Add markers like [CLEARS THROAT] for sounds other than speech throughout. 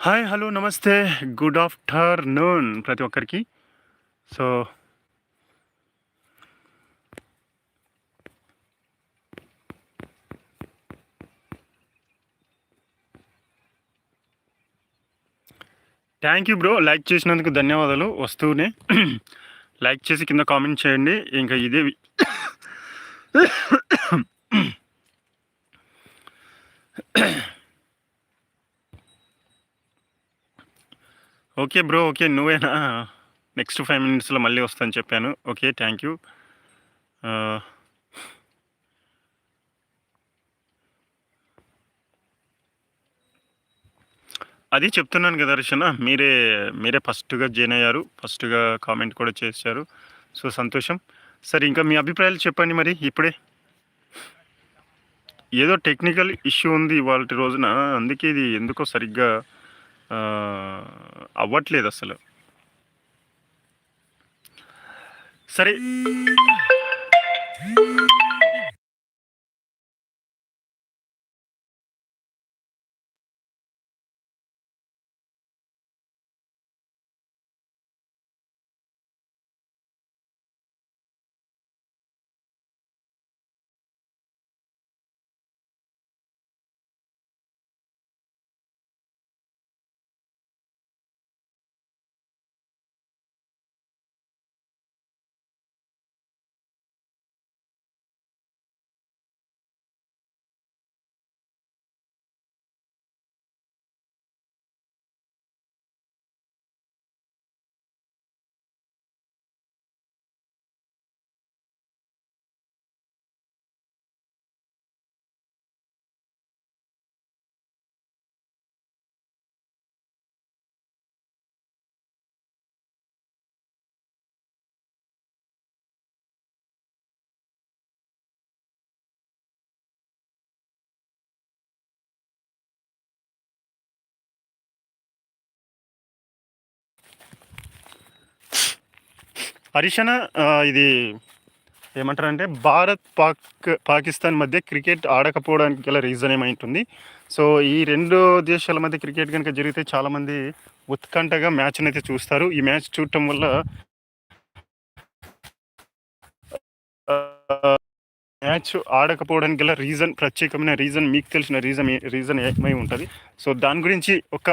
Hi hello నమస్తే. Good afternoon ప్రతి ఒక్కరికి. So thank you bro. Like చేసినందుకు ధన్యవాదాలు. వస్తూనే [CLEARS THROAT] లైక్ చేసి కింద కామెంట్ చేయండి. ఇంకా ఇదే [CLEARS THROAT] [CLEARS THROAT] ఓకే బ్రో ఓకే నువ్వేనా? నెక్స్ట్ ఫైవ్ మినిట్స్లో మళ్ళీ వస్తాను చెప్పాను. ఓకే థ్యాంక్ యూ అది చెప్తున్నాను కదా రిషణ మీరే మీరే ఫస్ట్గా జాయిన్ అయ్యారు ఫస్ట్గా కామెంట్ కూడా చేశారు. సో సంతోషం. సరే ఇంకా మీ అభిప్రాయాలు చెప్పండి మరి ఇప్పుడే. ఏదో టెక్నికల్ ఇష్యూ ఉంది ఇవాళ రోజున అందుకే ఇది ఎందుకో సరిగ్గా అవ్వట్లేదు అసలు. సరే. హరిషణ ఇది ఏమంటారంటే భారత్ పాక్ పాకిస్తాన్ మధ్య క్రికెట్ ఆడకపోవడానికి గల రీజన్ ఏమైంటుంది? సో ఈ రెండు దేశాల మధ్య క్రికెట్ కనుక జరిగితే చాలామంది ఉత్కంఠగా మ్యాచ్ని అయితే చూస్తారు. ఈ మ్యాచ్ చూడటం వల్ల మ్యాచ్ ఆడకపోవడానికి గల రీజన్ ప్రత్యేకమైన రీజన్ మీకు తెలిసిన రీజన్ రీజన్ ఏమై ఉంటుంది? సో దాని గురించి ఒక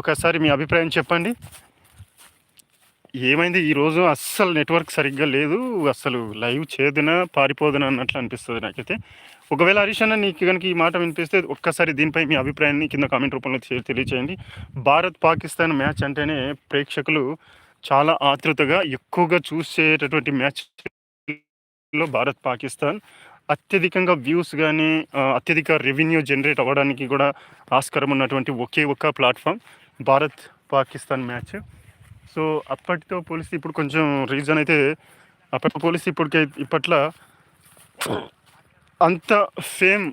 ఒకసారి మీ అభిప్రాయం చెప్పండి. ఏమైంది? ఈరోజు అస్సలు నెట్వర్క్ సరిగ్గా లేదు. అసలు లైవ్ చేదునా పారిపోదునా అన్నట్లు అనిపిస్తుంది నాకైతే. ఒకవేళ హరీష్ అన్న నీకు కనుక ఈ మాట వినిపిస్తే ఒక్కసారి దీనిపై మీ అభిప్రాయాన్ని కింద కామెంట్ రూపంలో తెలియచేయండి. భారత్ పాకిస్తాన్ మ్యాచ్ అంటేనే ప్రేక్షకులు చాలా ఆతృతగా ఎక్కువగా చూసేటటువంటి మ్యాచ్లో భారత్ పాకిస్తాన్. అత్యధికంగా వ్యూస్ కానీ అత్యధిక రెవెన్యూ జనరేట్ అవ్వడానికి కూడా ఆస్కారం ఉన్నటువంటి ఒకే ఒక్క platform Bharat Pakistan match. So అప్పటితో పోలిస్తే ఇప్పుడు కొంచెం రీజన్ అయితే అప్పటితో పోలిస్తే ఇప్పటికే ఇప్పట్లో అంత ఫేమ్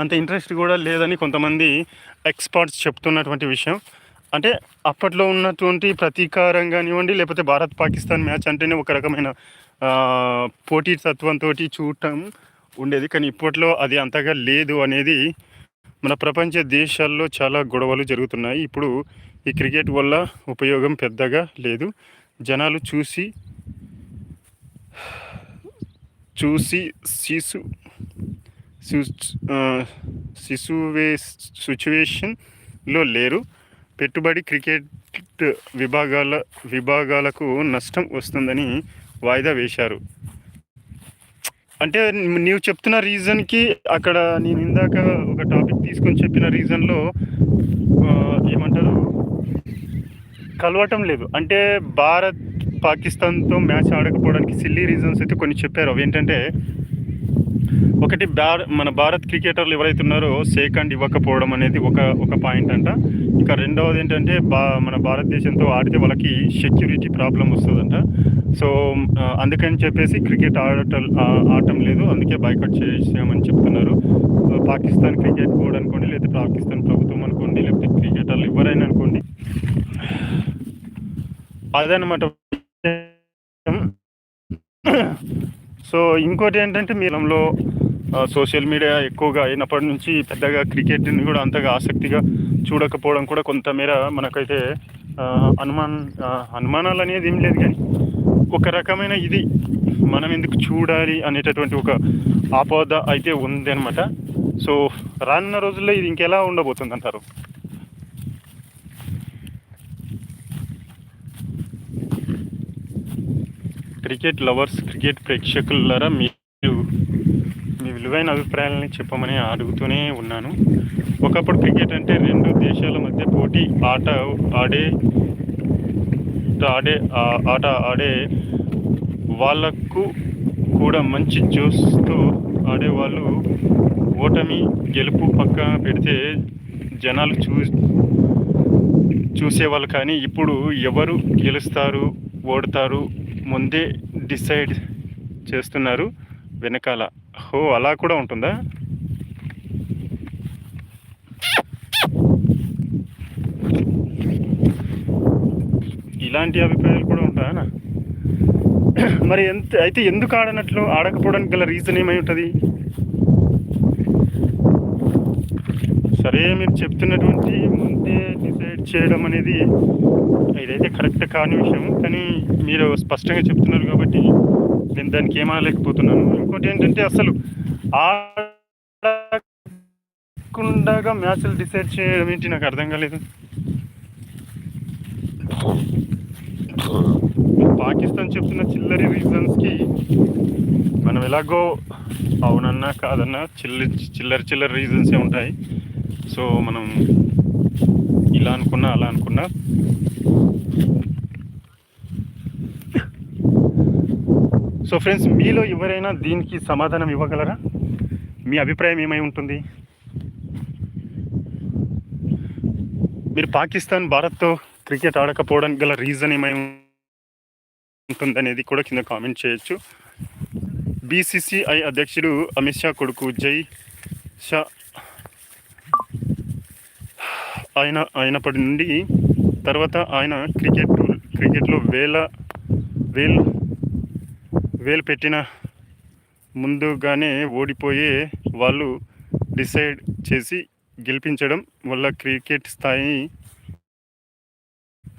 అంత ఇంట్రెస్ట్ కూడా లేదని కొంతమంది ఎక్స్పర్ట్స్ చెప్తున్నటువంటి విషయం. అంటే అప్పట్లో ఉన్నటువంటి ప్రతీకారం కానివ్వండి లేకపోతే భారత్ పాకిస్తాన్ మ్యాచ్ అంటేనే ఒక రకమైన పోటీ తత్వంతో చూడటం ఉండేది. కానీ ఇప్పట్లో అది అంతగా లేదు అనేది మన ప్రపంచ దేశాల్లో చాలా గొడవలు జరుగుతున్నాయి. ఇప్పుడు ఈ క్రికెట్ వల్ల ఉపయోగం పెద్దగా లేదు. జనాలు చూసి చూసి శిశు శిశువే సిచ్యువేషన్లో లేరు. పెట్టుబడి క్రికెట్ విభాగాల విభాగాలకు నష్టం వస్తుందని వాయిదా వేశారు. అంటే నీవు చెప్తున్న రీజన్కి అక్కడ నేను ఇందాక ఒక టాపిక్ తీసుకొని చెప్పిన రీజన్లో ఏమంటారు? కలవటం లేదు. అంటే భారత్ పాకిస్తాన్తో మ్యాచ్ ఆడకపోవడానికి సిల్లీ రీజన్స్ అయితే కొన్ని చెప్పారు. అవి ఏంటంటే ఒకటి భార మన భారత్ క్రికెటర్లు ఎవరైతే ఉన్నారో సేకండ్ ఇవ్వకపోవడం అనేది ఒక ఒక పాయింట్ అంట. ఇక రెండవది ఏంటంటే బా మన భారతదేశంతో ఆడితే వాళ్ళకి సెక్యూరిటీ ప్రాబ్లం వస్తుందంట. సో అందుకని చెప్పేసి క్రికెట్ ఆడటం ఆడటం లేదు. అందుకే బైకట్ చేసామని చెప్తున్నారు. పాకిస్తాన్ క్రికెట్ బోర్డు అనుకోండి లేకపోతే పాకిస్తాన్ ప్రభుత్వం అనుకోండి లేకపోతే క్రికెటర్లు ఎవరైనా అనుకోండి అదనమాట సో ఇంకోటి ఏంటంటే మీరంలో సోషల్ మీడియా ఎక్కువగా అయినప్పటి నుంచి పెద్దగా క్రికెట్ని కూడా అంతగా ఆసక్తిగా చూడకపోవడం కూడా కొంతమేర మనకైతే అనుమాన్ అనుమానాలు అనేది ఏం లేదు కానీ ఒక రకమైన ఇది మనం ఎందుకు చూడాలి అనేటటువంటి ఒక ఆపద అయితే ఉంది అనమాట సో రానున్న రోజుల్లో ఇది ఇంకెలా ఉండబోతుంది అంటారు క్రికెట్ లవర్స్ క్రికెట్ ప్రేక్షకులారా మీరు మీ విలువైన అభిప్రాయాలని చెప్పమని అడుగుతూనే ఉన్నాను. ఒకప్పుడు క్రికెట్ అంటే రెండు దేశాల మధ్య పోటీ ఆట ఆడే ఆడే ఆట ఆడే వాళ్ళకు కూడా మంచి జోస్తో ఆడేవాళ్ళు ఓటమి గెలుపు పక్కన పెడితే జనాలు చూ చూసేవాళ్ళు కానీ ఇప్పుడు ఎవరు గెలుస్తారు ఓడతారు ముందే డిసైడ్ చేస్తున్నారు. వెనకాల హో అలా కూడా ఉంటుందా? ఇలాంటి అభిప్రాయాలు కూడా ఉంటాయనా? మరి ఎంత అయితే ఎందుకు ఆడనట్లు ఆడకపోవడానికి గల రీజన్ ఏమై ఉంటుంది? సరే మీరు చెప్తున్నటువంటి ముందే డిసైడ్ చేయడం అనేది ఇదైతే కరెక్ట్ కాని విషయం కానీ మీరు స్పష్టంగా చెప్తున్నారు కాబట్టి నేను దానికి ఏమనలేకపోతున్నాను ఇంకోటి ఏంటంటే అసలు ఆడకుండా మ్యాచ్లు డిసైడ్ చేయడం ఏంటి నాకు అర్థం కాలేదు. పాకిస్తాన్ చెప్తున్న చిల్లరి రీజన్స్కి మనం ఎలాగో అవునన్నా కాదన్నా చిల్లి చిల్లర చిల్లర రీజన్సే ఉంటాయి. సో మనం ఇలా అనుకున్నా అలా అనుకున్నా సో ఫ్రెండ్స్ మీలో ఎవరైనా దీనికి సమాధానం ఇవ్వగలరా? మీ అభిప్రాయం ఏమై ఉంటుంది? మీరు పాకిస్తాన్ భారత్తో క్రికెట్ ఆడకపోవడానికి గల రీజన్ ఏమై ఉంటుందనేది కూడా కింద కామెంట్ చేయొచ్చు. బీసీసీఐ అధ్యక్షుడు అమిత్ షా కొడుకు జై షా ఆయన అయినప్పటి నుండి తర్వాత ఆయన క్రికెట్ క్రికెట్లో వేల వేలు వేలు పెట్టిన ముందుగానే ఓడిపోయే వాళ్ళు డిసైడ్ చేసి గెలిపించడం వల్ల క్రికెట్ స్థాయి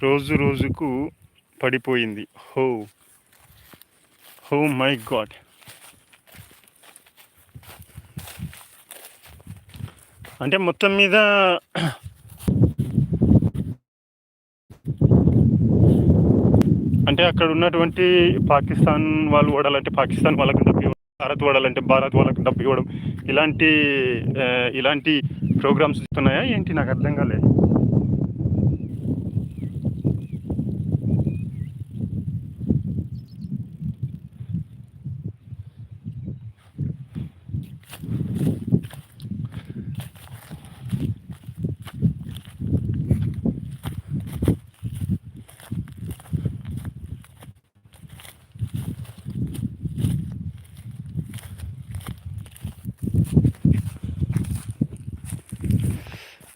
రోజు రోజుకు పడిపోయింది. హో. Oh my God. అంటే మొత్తం మీద అక్కడ ఉన్నటువంటి పాకిస్తాన్ వాళ్ళు ఓడాలంటే పాకిస్తాన్ వాళ్ళకి డబ్బు ఇవ్వడం భారత్ ఓడాలంటే భారత్ వాళ్ళకి డబ్బు ఇవ్వడం ఇలాంటి ఇలాంటి ప్రోగ్రామ్స్ ఇస్తున్నాయా ఏంటి? నాకు అర్థం కాలేదు.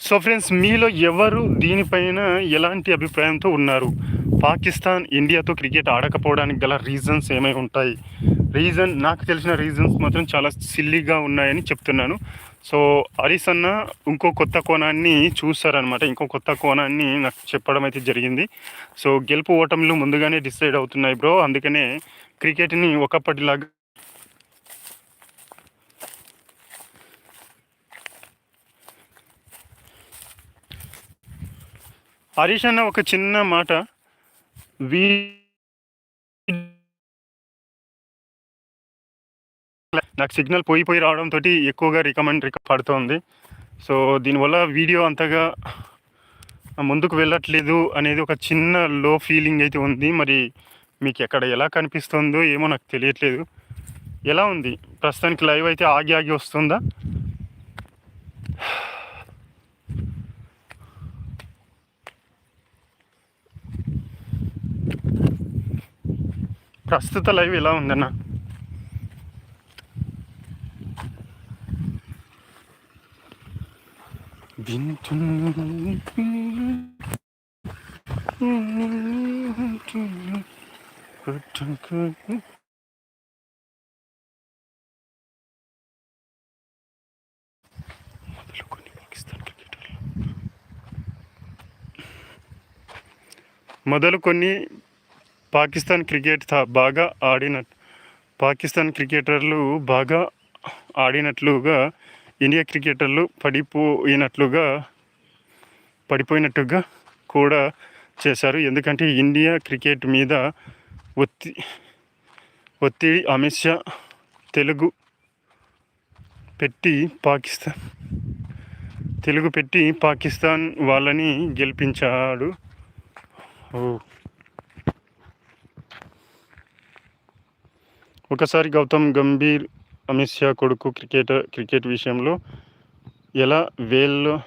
సో ఫ్రెండ్స్ మీలో ఎవరు దీనిపైన ఎలాంటి అభిప్రాయంతో ఉన్నారు? పాకిస్తాన్ ఇండియాతో క్రికెట్ ఆడకపోవడానికి గల రీజన్స్ ఏమై ఉంటాయి? రీజన్ నాకు తెలిసిన రీజన్స్ మాత్రం చాలా సిల్లీగా ఉన్నాయని చెప్తున్నాను. సో హరీస్ అన్న ఇంకో కొత్త కోణాన్ని చూస్తారనమాట ఇంకో కొత్త కోణాన్ని నాకు చెప్పడం అయితే జరిగింది. సో గెలుపు ఓటములు ముందుగానే డిసైడ్ అవుతున్నాయి బ్రో అందుకనే క్రికెట్ని ఒకప్పటిలాగా హరీష్ అన్న ఒక చిన్న మాట. వీ నాకు సిగ్నల్ పోయి పోయి రావడంతో ఎక్కువగా రికమెండ్ రిక పడుతోంది. సో దీనివల్ల వీడియో అంతగా ముందుకు వెళ్ళట్లేదు అనేది ఒక చిన్న లో ఫీలింగ్ అయితే ఉంది. మరి మీకు ఎక్కడ ఎలా కనిపిస్తుందో ఏమో నాకు తెలియట్లేదు. ఎలా ఉంది? ప్రస్తుతానికి లైవ్ అయితే ఆగి ఆగి వస్తుందా? ప్రస్తుత లైవ్ ఇలా ఉందన్నా. మొదలు కొన్ని పాకిస్తాన్ క్రికెట్ తా- బాగా ఆడిన పాకిస్తాన్ క్రికెటర్లు బాగా ఆడినట్లుగా ఇండియా క్రికెటర్లు పడిపోయినట్లుగా పడిపోయినట్టుగా కూడా చేశారు. ఎందుకంటే ఇండియా క్రికెట్ మీద ఒత్తి ఒత్తిడి అమిత్ షా తెలుగు పెట్టి పాకిస్తాన్ తెలుగు పెట్టి పాకిస్తాన్ వాళ్ళని గెలిపించాడు. ఓ ఒకసారి గౌతమ్ గంభీర్ అమిత్ షా కొడుకు క్రికెటర్ క్రికెట్ విషయంలో ఎలా వేల్లో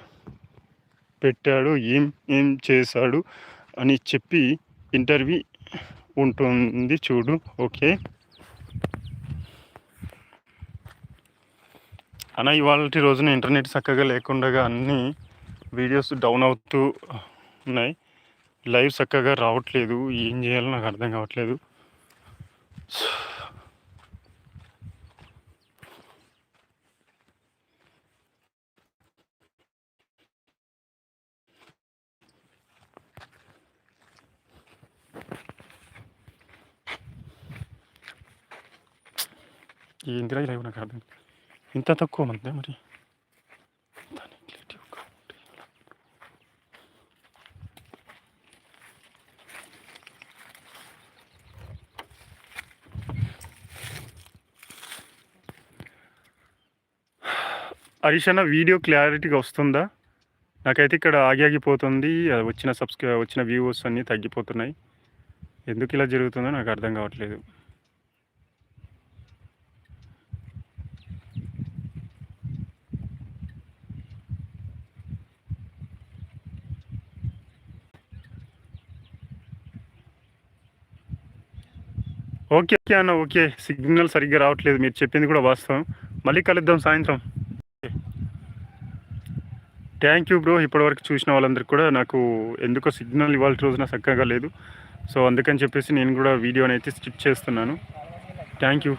పెట్టాడు ఏం ఏం చేశాడు అని చెప్పి ఇంటర్వ్యూ ఉంటుంది చూడు ఓకే? అన్న ఇవాళ రోజున ఇంటర్నెట్ చక్కగా లేకుండా అన్ని వీడియోస్ డౌన్ అవుతూ ఉన్నాయి. లైవ్ చక్కగా రావట్లేదు. ఏం చేయాలో నాకు అర్థం కావట్లేదు. ఏందిరా ఈ నాకు అర్థం ఇంత తక్కువ మంది మరి ఇంత హరీష్ అన్న వీడియో క్లారిటీగా వస్తుందా? నాకైతే ఇక్కడ ఆగి ఆగిపోతుంది వచ్చిన సబ్స్క్రై వచ్చిన వ్యూవర్స్ అన్నీ తగ్గిపోతున్నాయి. ఎందుకు ఇలా జరుగుతుందో నాకు అర్థం కావట్లేదు. ఓకే ఓకే అన్న ఓకే. సిగ్నల్ సరిగ్గా రావట్లేదు మీరు చెప్పింది కూడా వాస్తవం. మళ్ళీ కలుద్దాం సాయంత్రం. థ్యాంక్ యూ బ్రో ఇప్పటివరకు చూసిన వాళ్ళందరికీ కూడా నాకు ఎందుకో సిగ్నల్ ఇవాళ రోజున చక్కగా లేదు. సో అందుకని చెప్పేసి నేను కూడా వీడియోని అయితే స్కిప్ చేస్తున్నాను. Thank you